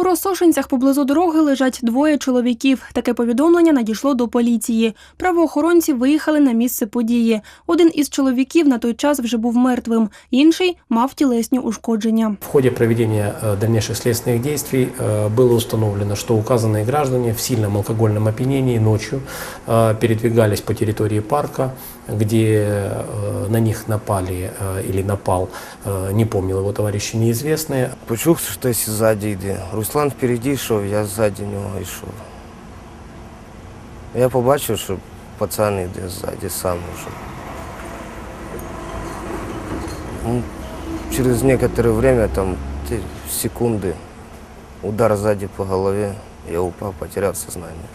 У Росошинцях поблизу дороги лежать двоє чоловіків. Таке повідомлення надійшло до поліції. Правоохоронці виїхали на місце події. Один із чоловіків на той час вже був мертвим, інший мав тілесні ушкодження. В ходе проведения э, дальнейших следственных действий э, было установлено, что указанные граждане в сильном алкогольном опьянении ночью э, передвигались по территории парка, где э, на них напали э, или напал, э, не помнил его товарищи неизвестные, Почув, що хтось ззаді йде. Руслан впереді йшов, я ззаді нього йшов. Я побачив, що пацан йде ззаді сам уже. Ну, Через некоторое время, там, те- секунды, удар сзади по голове, я упал, потерял сознание.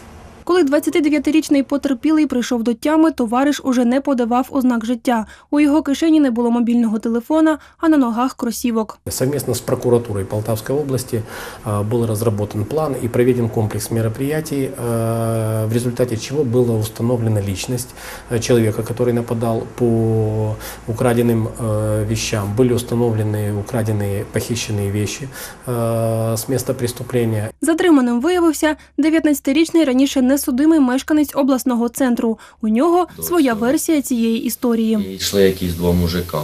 Коли 29-річний потерпілий прийшов до тями, товариш уже не подавав ознак життя. У його кишені не було мобільного телефона, а на ногах кросівок. Совместно с прокуратурой Полтавской области э, был разработан план и проведен комплекс мероприятий, э, в результате чего была установлена личность э, человека, который нападал по украденным э, вещам. Были установлены украденные, похищенные вещи э, с места преступления. Затриманим виявився 19-річний раніше несудимий мешканець обласного центру. У нього своя версія цієї історії. І йшли якісь два мужика.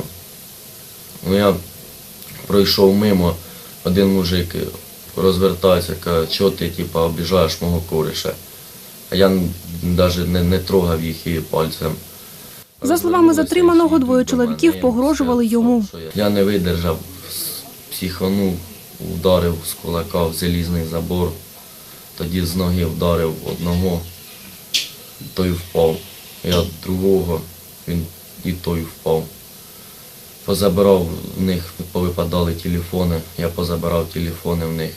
Ну я пройшов мимо, один мужик розвертається, каже, чого ти типа, обіжаєш мого кореша. А я навіть не, не трогав їх і пальцем. За словами затриманого, двоє чоловіків погрожували йому. Я не видержав, психанув, ударив з кулака в залізний забор, тоді з ноги вдарив одного, той впав. Я другого, він і той впав. Позабирав в них, повипадали телефони, я позабирав телефони в них.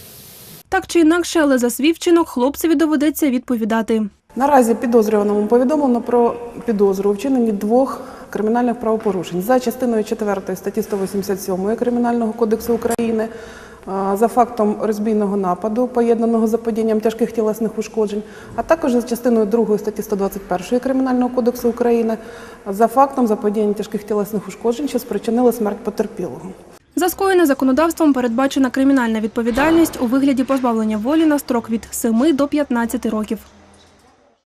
Так чи інакше, але за свій вчинок хлопцеві доведеться відповідати. Наразі підозрюваному повідомлено про підозру у вчиненні двох кримінальних правопорушень за частиною 4 статті 187 Кримінального кодексу України за фактом розбійного нападу, поєднаного з заподіянням тяжких тілесних ушкоджень, а також за частиною 2 статті 121 Кримінального кодексу України за фактом заподіяння тяжких тілесних ушкоджень, що спричинили смерть потерпілого. За скоєне законодавством передбачена кримінальна відповідальність у вигляді позбавлення волі на строк від 7 до 15 років.